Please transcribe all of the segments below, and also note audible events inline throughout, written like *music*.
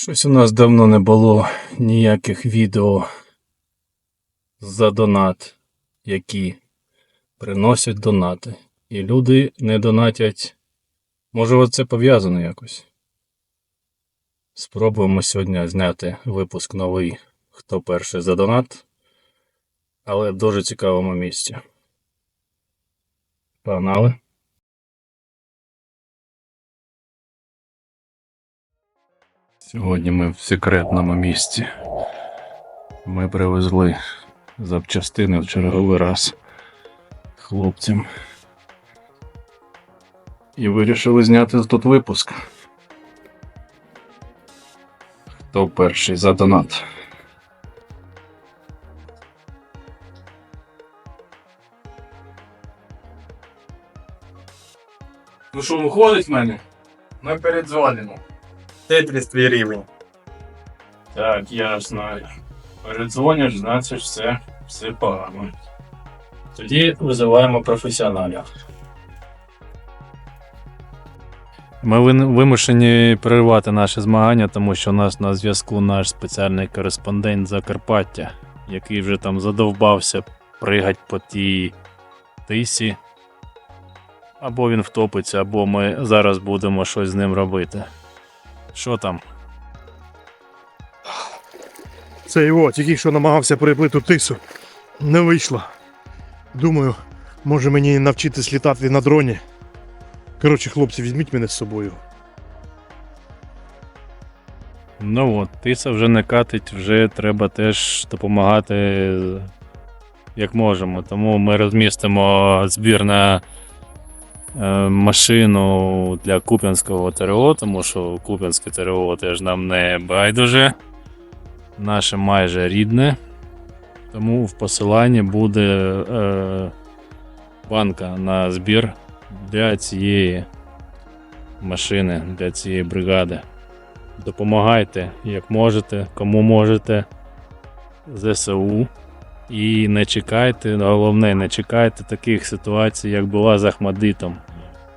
Щось у нас давно не було ніяких відео за донат, які приносять донати. І люди не донатять. Може, це пов'язано якось. Спробуємо сьогодні зняти випуск новий Хто перший за донат, але в дуже цікавому місці. Погнали. Сьогодні ми в секретному місці. Ми привезли запчастини в черговий раз хлопцям. І вирішили зняти тут випуск. Хто перший за донат? Ну що, виходить в мене? Ми передзвонимо. Тетріс твій рівень. Так, я знаю. Передзвониш, значить все, все погано. Тоді визиваємо професіоналів. Ми вин- вимушені перервати наше змагання, тому що у нас на зв'язку наш спеціальний кореспондент Закарпаття, який вже там задовбався пригать по тій тисі. Або він втопиться, або ми зараз будемо щось з ним робити. Що там? Це його, тільки що намагався переплити тису. Не вийшло. Думаю, може мені навчитись літати на дроні. Коротше, хлопці, візьміть мене з собою. Ну от, тиса вже не катить, вже треба теж допомагати як можемо. Тому ми розмістимо збір на машину для Куп'янського ТРО, тому що Куп'янське ТРО теж нам не байдуже. Наше майже рідне. Тому в посиланні буде е, банка на збір для цієї машини, для цієї бригади. Допомагайте, як можете, кому можете. ЗСУ. І не чекайте, головне, не чекайте таких ситуацій, як була з Ахмадитом.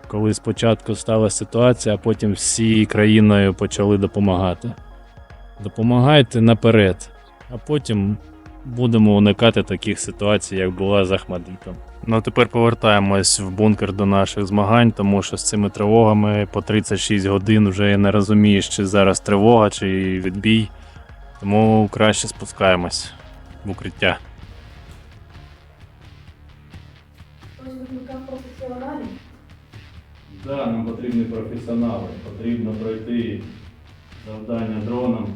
Коли спочатку стала ситуація, а потім всі країною почали допомагати. Допомагайте наперед, а потім будемо уникати таких ситуацій, як була з Ахмадитом. Ну, тепер повертаємось в бункер до наших змагань, тому що з цими тривогами по 36 годин вже не розумієш, чи зараз тривога, чи відбій. Тому краще спускаємось в укриття. Так, нам потрібні професіонали. Потрібно пройти завдання дроном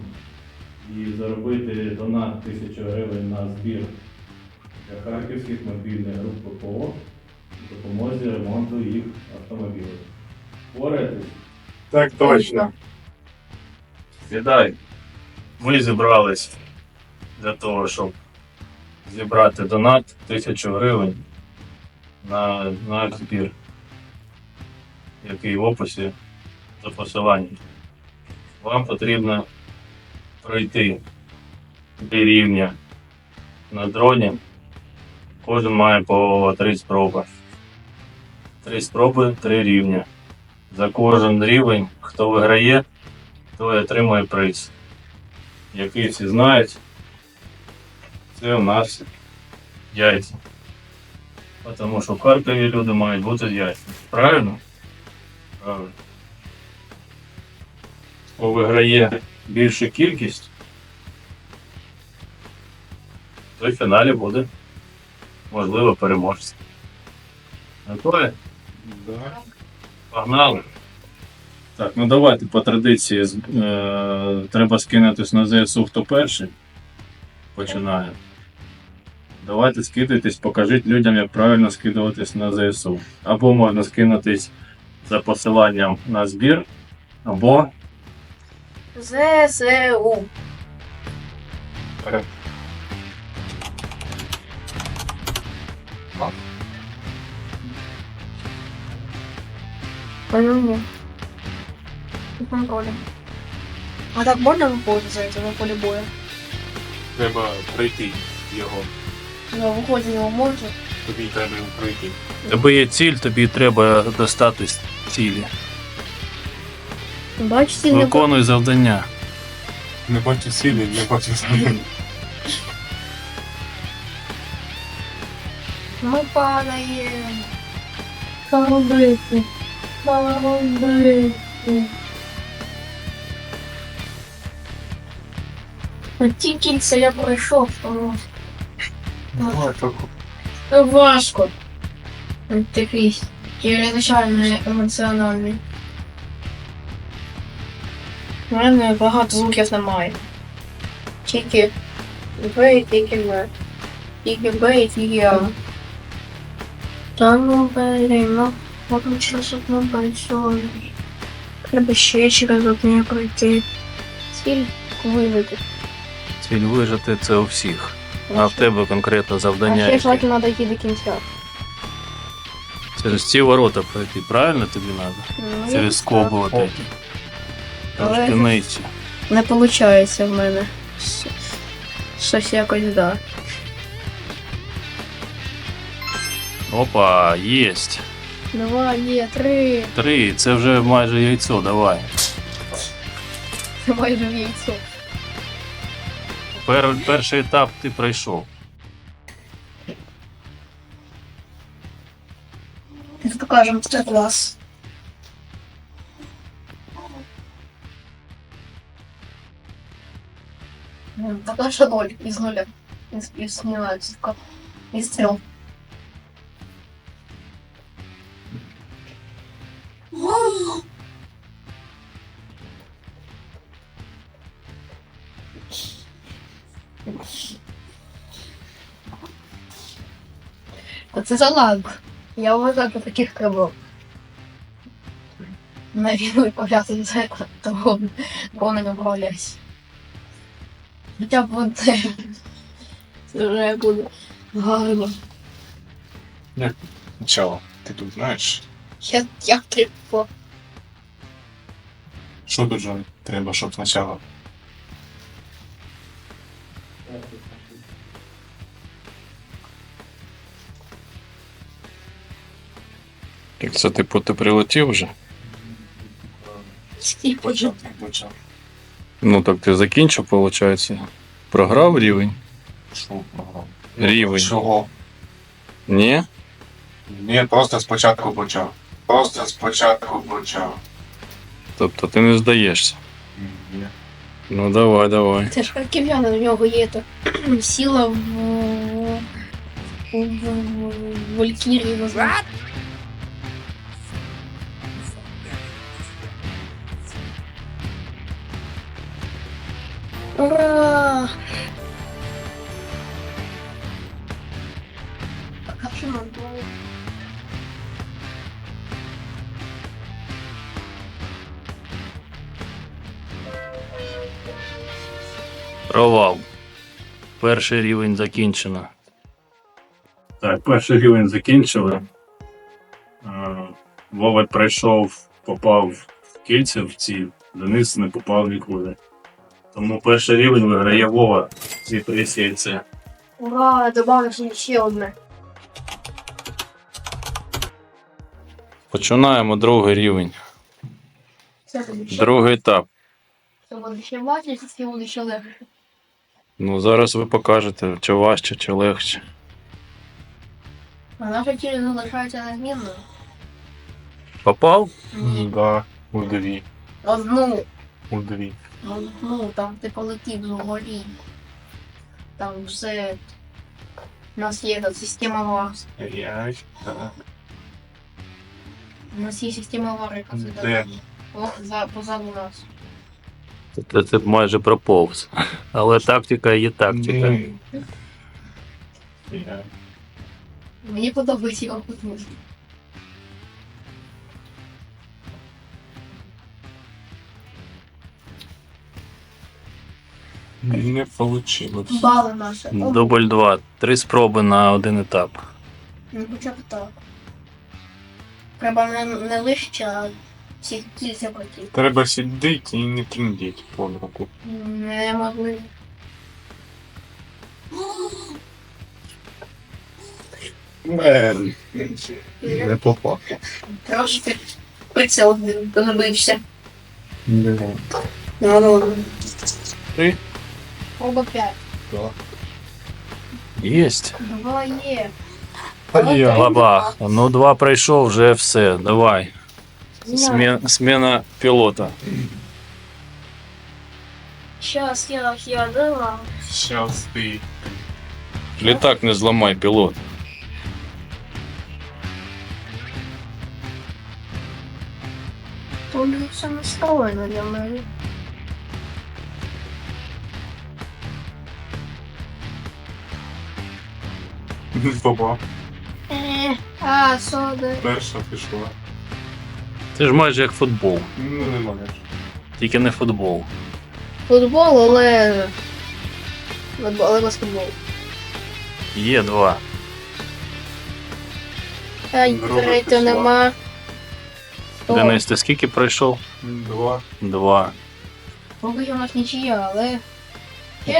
і заробити донат 1000 гривень на збір для харківських мобільних груп ППО в допомозі ремонту їх автомобілів. Впораєтесь? Так точно. Сідай. Ми зібрались для того, щоб зібрати донат 1000 гривень на наш збір, який в описі за посиланням. Вам потрібно пройти три рівня на дроні. Кожен має по три спроби. Три спроби, три рівня. За кожен рівень, хто виграє, той отримує приз, який всі знають. Це у нас яйця. Тому що в Харкові люди мають бути з яйцями. Правильно? Хто виграє більшу кількість, той в фіналі буде, можливо, переможцем. Готові? Погнали. Так, ну давайте по традиції е, треба скинутись на ЗСУ, хто перший починає. Давайте скидайтесь, покажіть людям, як правильно скидуватись на ЗСУ. Або можна скинутись за посиланням на збір, або ЗСУ. По-моему. На поле. А так можно выходить за это на поле боя? треба пройти його. Но выходить его можно. Тобі треба його пройти. Тебе є ціль, тобі треба достати цілі. Бачите, не Виконуй завдання. Не бачу сілі, не бачу сілі. Ми падаємо. Коробити. Коробити. Ті кільця я пройшов, тому важко. Такий чрезвичайно емоціональний. У мене багато звуків немає. Тільки Б і тільки Б. Тільки Б і тільки А. Та ну блін, потім через одну большую. Треба ще через одне пройти. Ціль вивити. Ціль вижити це у всіх. А в тебе конкретно завдання. А ще яке? желательно дойти до кінця. Через ці ворота пройти, правильно тобі треба? Ну, Через скобу от эти. Трошки Але- нижче. Не виходить в мене. Щ- Щось якось да. Опа, єсть. Давай, є, три. Три, це вже майже яйцо, давай. Це майже в яйцо. Пер, перший етап ти пройшов. покажемо це клас. Пока що ноль із нуля. из із нуля, из Із трьох. Це за ланг. Я вважаю до таких крабов. На війну відправляти за того повним управляюсь. Хоча б одне. Це вже буде гарно. Начало. Ти тут знаєш, Я як тріпо. що дуже треба, щоб спочатку. Так це типу ти прилетів вже? Почав. Почав. Ну так ти закінчив, виходить. Програв рівень? Що програв? Рівень. Чого? Ні? Ні, просто спочатку почав. Просто спочатку почав. Тобто ти не здаєшся. Ні. Ну давай, давай. Це ж харків'яни, у нього є то сила в, в, в, в Валькірії називається. Ура! Как же нам было? Провал. Перший рівень закінчено. Так, перший рівень закінчили. Е, Вова пройшов, попав в кільця в ці, Денис не попав нікуди. Тому перший рівень виграє Вова в цій присійці. Ура, добавив ще одне. Починаємо другий рівень. Це буде ще, Другий етап. це буде ще важче, це буде ще легше. Ну зараз ви покажете, чи важче, чи легше. А наша тіль залишається незмінною. Попав? Ні. Да, у дві. Одну. У дві. Ну, там ти полетів згорі. Там все. У нас є та система вас. Я, так. У нас є система вари, яка Де? О, за, позаду нас. Це, це майже проповз. Але тактика є тактика. Ні. Я. Мені подобається його потужність. Не вийшло. Бали наші. Дубль 2. Три спроби на один етап. Ну, хоча б так. Треба не, не лише, а всі кільця пройти. Треба сидіти і не трындіть под руку. Не могли. Не попав. Трошки приціл донабився. Не. Ну, ну. Три. Оба п'ять. Єсть. Два є. Бабах. Ну, два пройшов, вже все. Давай. Смена, смена пілота. Щас я, я дала. Щас ти. Літак не зламай, пілот. Тут все настроєно для мене. *laughs* Баба. Е, а, сода. Перша пішла. Це ж майже як футбол. Ну, не маєш. Тільки не футбол. Футбол, але... Футбол, Але баскетбол. Є два. Ай, Друга третього пішла. нема. О, Денис, ти скільки пройшов? Два. Два. Поки що у нас нічия, але...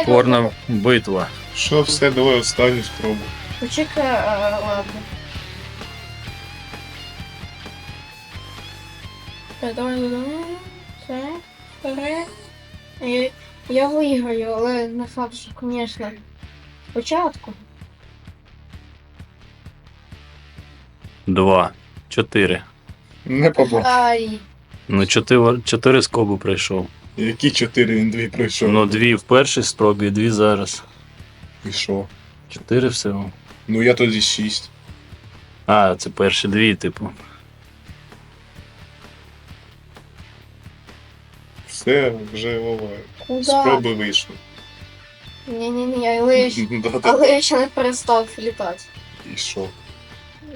Упорна битва. Що все, давай останню спробу. Почекай, а, ладно. Так, давай, давай. Все, вперед. Я, я виграю, але не факт, що, звісно. Спочатку. Два. Чотири. Не попав. Ай. Ну, чотири, чотири скоби пройшов. Які чотири він дві пройшов? Ну, дві в першій спробі, дві зараз. І що? Чотири всього. Ну я тоді шість. А, це перші дві, типу. Все, вже ова. Куда? Спроби вийшли. Ні-ні-ні, але я, ще- *laughs* Да-да. але я ще не перестав літати. І що?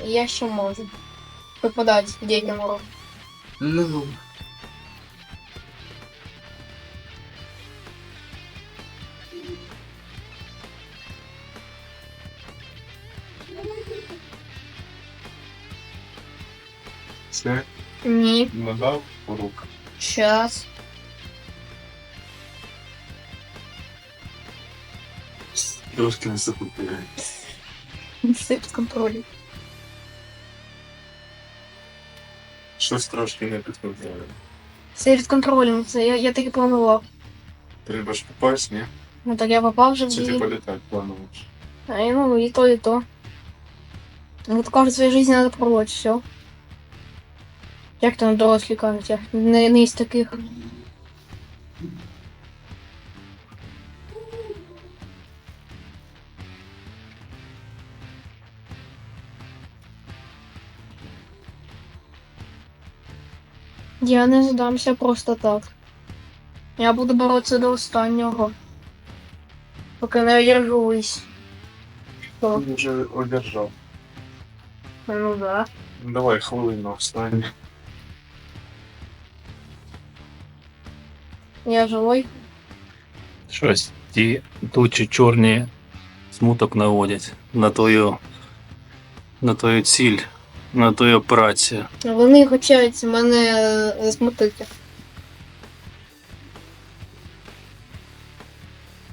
Я ще можу. Випадати дітям урок. Ну. Все, Ні. надав рук. Щас. Трошки не закупили. Все під контролем. Щось трошки не підконтролює. Все під контролем. Це я, я таки планував. Треба ж попасть, ні? Ну так я попав вже в Чи ти дії. політати плануєш? А и ну и то, и то. Вот кажется, в своей жизни надо пробовать все. Як там дорослі кажуть, я не, не із таких. Я не здамся просто так. Я буду боротися до останнього. Поки не одержусь. Він вже одержав. Ну да. Давай хвилину встань. Я живой. Щось. Ті тучі чорні смуток наводять на твою, на твою ціль, на твою операцію. Вони хочуть мене засмутити.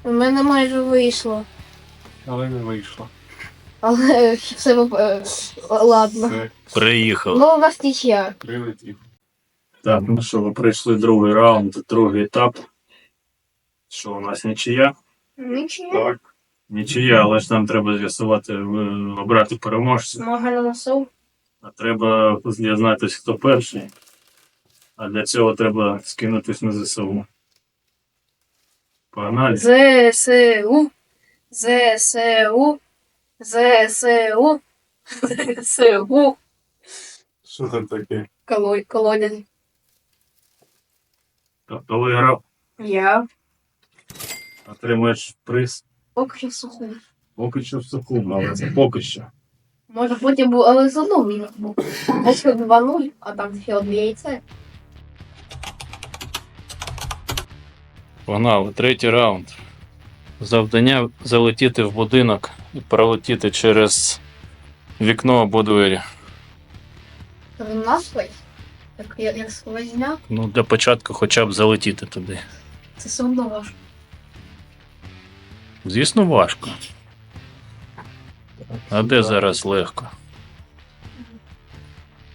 У мене майже вийшло. Але не вийшло. Але *laughs* все е, ладно. Все, Приїхав. Ну, у нас нічия. прилетів. Так, ну що, ви пройшли другий раунд, другий етап. Що у нас нічия? Нічия. Так. Нічия, але ж нам треба з'ясувати, е, обрати переможця. Мага на носу. А треба дізнатися, хто перший. А для цього треба скинутись на ЗСУ. Погнали. ЗСУ. ЗСУ. ЗСУ. *laughs* ЗСУ. Що там таке? Коло- Колодязь. Хто виграв, Я. отримаєш приз. Поки що в суху. Поки що в суху, але це поки що. Може потім був, але все одно він був. Ось 2-0, а там ще одне яйце. Погнали, третій раунд. Завдання залетіти в будинок і пролетіти через вікно або двері. Він наслий. Як, як, як сквозняк, Ну, для початку хоча б залетіти туди. це все одно важко. Звісно, важко. А де зараз легко?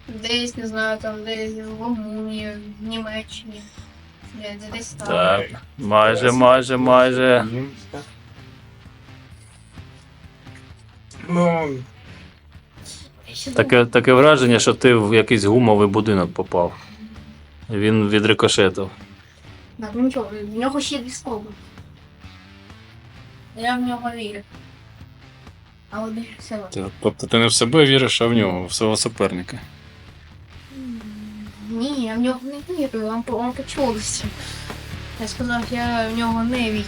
Десь, не знаю, там десь в Румунії, в Німеччині. Де- де- Десь там. Так, майже, майже, майже. Ну, Таке, таке враження, що ти в якийсь гумовий будинок попав. Він відрикошетив. Так, ну нічого, в нього ще дві спроби. Я в нього вірю. Але більше всього. Тобто ти не в себе віриш, а в нього, в свого суперника. Ні, я в нього не вірю, вам, вам почулося. Я сказав, я в нього не вірю.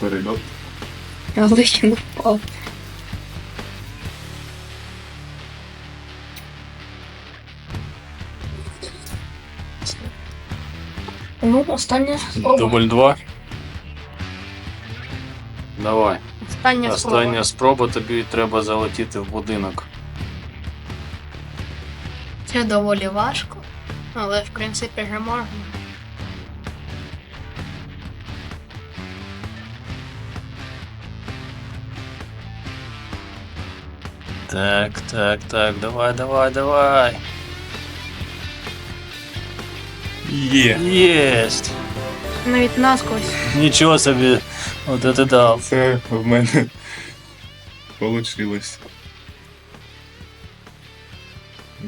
Перельот. Я ближче не впав. Ну, остання спроба. Дубль 2. Давай. Остання спроба. Остання спроба, тобі треба залетіти в будинок. Це доволі важко, але в принципі вже можна. Так, так, так, давай, давай, давай. Є. Єсть! Навіть насквозь. Нічого собі. От це дав. Це в мене *laughs* получилось.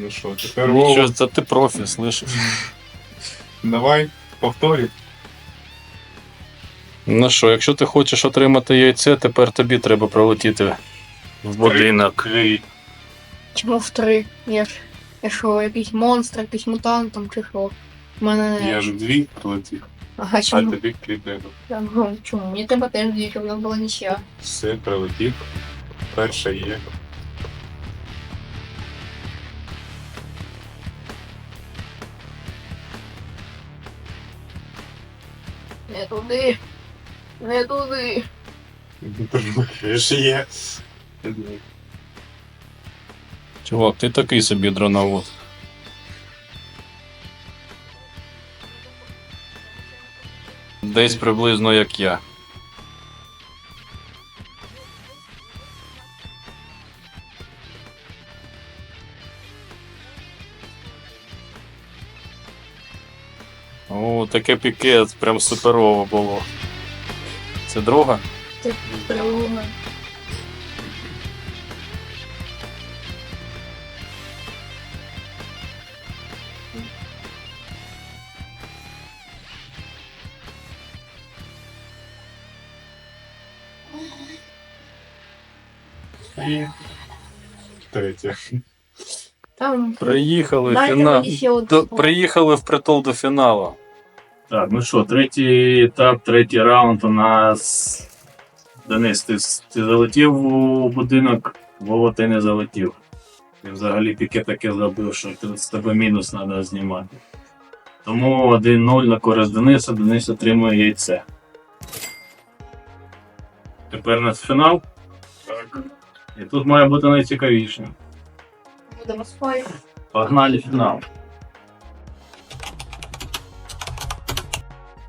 Ну що, тепер Нічого, Вова, це ти профі, слышиш? давай повторюй. Ну що, якщо ти хочеш отримати яйце, тепер тобі треба пролетіти в будинок. Чому в три? Я ж я що, якийсь монстр, якийсь мутант там чи що? У мене. Я ж дві полетів, Ага, а чому? тобі. Ага, Чому? Мені треба теж дві, щоб у нас була нічия. Все, прилетів. Перша є. Не туди. Не туди. Є. Чувак, ти такий собі дроновод. Десь приблизно як я. Таке піке, прям суперово було. Це друга? Друга. І третя. Там. Приїхали Дайте фінал. мені ще одну До, приїхали впритул до фіналу. Так, ну що, третій етап, третій раунд у нас. Денис, ти, ти залетів у будинок, Вова, ти не залетів. Ти взагалі піке таке зробив, що ти- з тебе мінус треба знімати. Тому 1-0 на користь Дениса, Денис отримує яйце. Тепер у нас фінал. Так. І тут має бути найцікавіше. Будемо спати. Погнали фінал.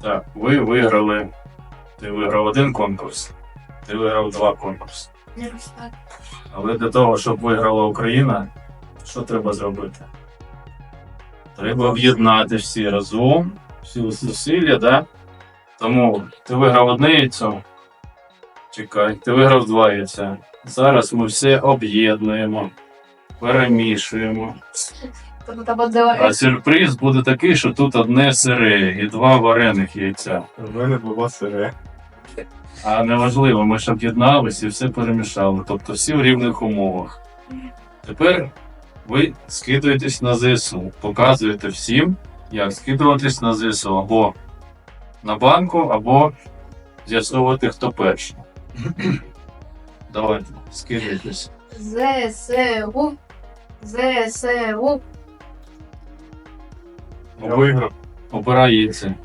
Так, ви виграли. Ти виграв один конкурс, ти виграв два конкурси. Але для того, щоб виграла Україна, що треба зробити? Треба об'єднати всі разом, всі зусилля, да? Тому ти виграв одне яйцо. Чекай, ти виграв два яйця. Зараз ми все об'єднуємо, перемішуємо. А сюрприз буде такий, що тут одне сире і два варених яйця. У мене була сире. А неважливо, ми ж об'єдналися і все перемішали. Тобто всі в рівних умовах. Тепер ви скидуєтесь на ЗСУ, показуєте всім, як скидуватись на ЗСУ або на банку, або з'ясовувати, хто перший. Давайте, скидуйтесь. ЗСУ. ЗСУ. Я виграв. Обирай яйце.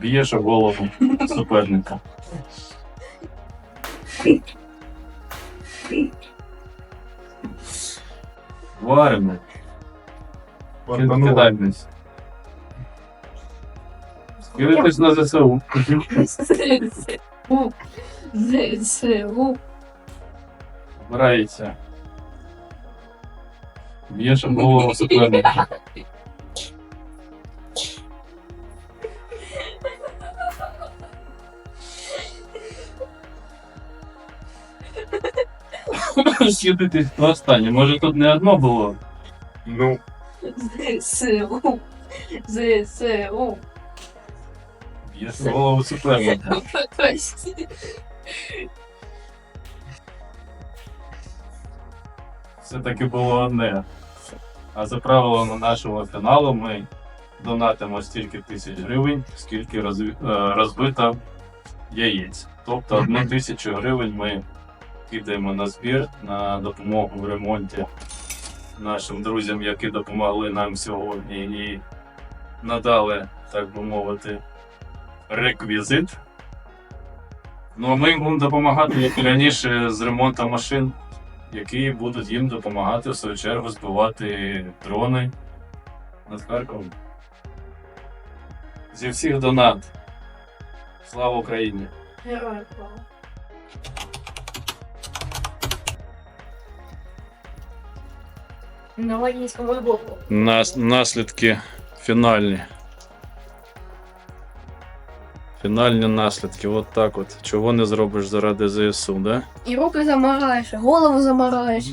Б'єш голову суперника. Варимо. Кидай вниз. Скидайтесь на ЗСУ. ЗСУ. ЗСУ. Збирається. Б'єш голову суперника. Сідитись на останнє. Може тут не одно було? Ну, ЗСУ. ЗСУ. Б'єш голову суперника. Прости. Все-таки було одне. А за правилами нашого каналу ми донатимо стільки тисяч гривень, скільки е, розбито яєць. Тобто одну *laughs* тисячу гривень ми кидаємо на збір на допомогу в ремонті нашим друзям, які допомогли нам сьогодні і надали, так би мовити, реквізит. Ну а ми їм будемо допомагати, як і раніше, з ремонтом машин які будуть їм допомагати в свою чергу збивати дрони над Харковом. Зі всіх донат. Слава Україні! Герой слава. На Ладінському боку. Нас, наслідки фінальні. Фінальні наслідки, от так от. Чого не зробиш заради ЗСУ, да? І руки замараєш, і голову замараєш.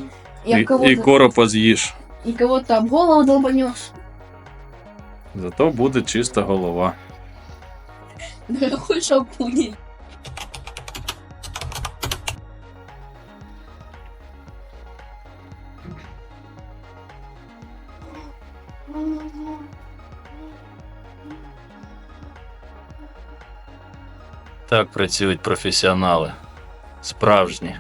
І, і кого-то, коропа з'їш. і кого-то об голову долбанешь. Зато буде чиста голова. Дорогой шампунь. Так працюють професіонали. Справжні.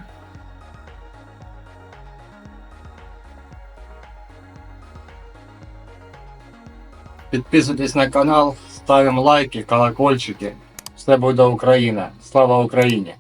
Підписуйтесь на канал, ставимо лайки, колокольчики. Все буде Україна. Слава Україні!